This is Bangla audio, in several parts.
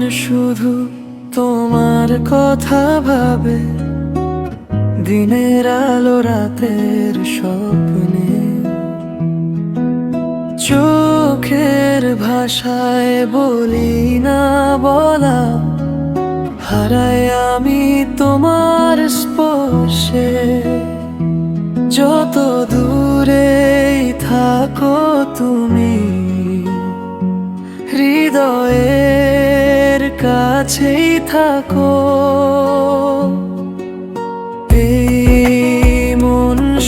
শুধু তোমার কথা ভাবে, দিনের আলো রাতের স্বপ্নে। চোখের ভাষায় বলি না বলা, হারাই আমি তোমার স্পর্শে। যত দূরে থাকো তুমি কাছেই থাকো।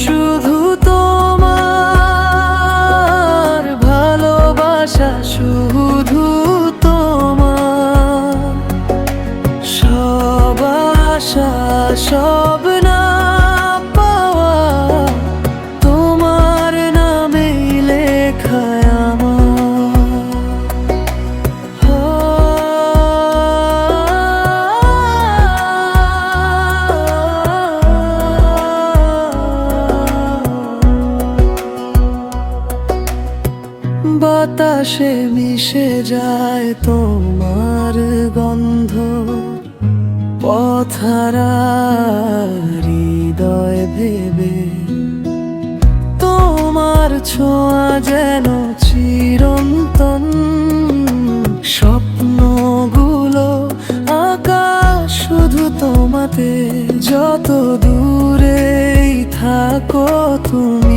শুধু তোমার ভালোবাসা শুধু সব সব বাতাসে মিশে যায় তোমার গন্ধ। পথারা হৃদয় ভেবে তোমার ছোঁয়া যেন চিরন্তন। স্বপ্নগুলো আকাশ শুধু তোমাতে যত দূরেই থাকো তুমি।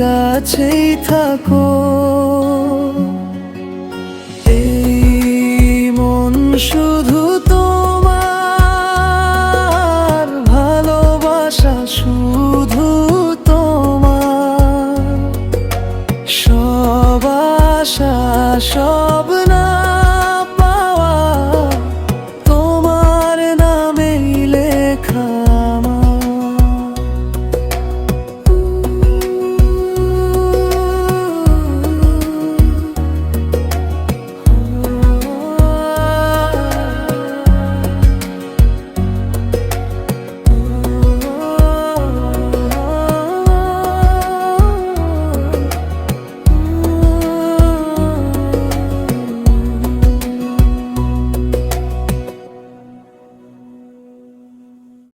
কাছেই থাকো। এই মন শুধু তোমার ভালোবাসা শুধু তোমার। সব আশা সব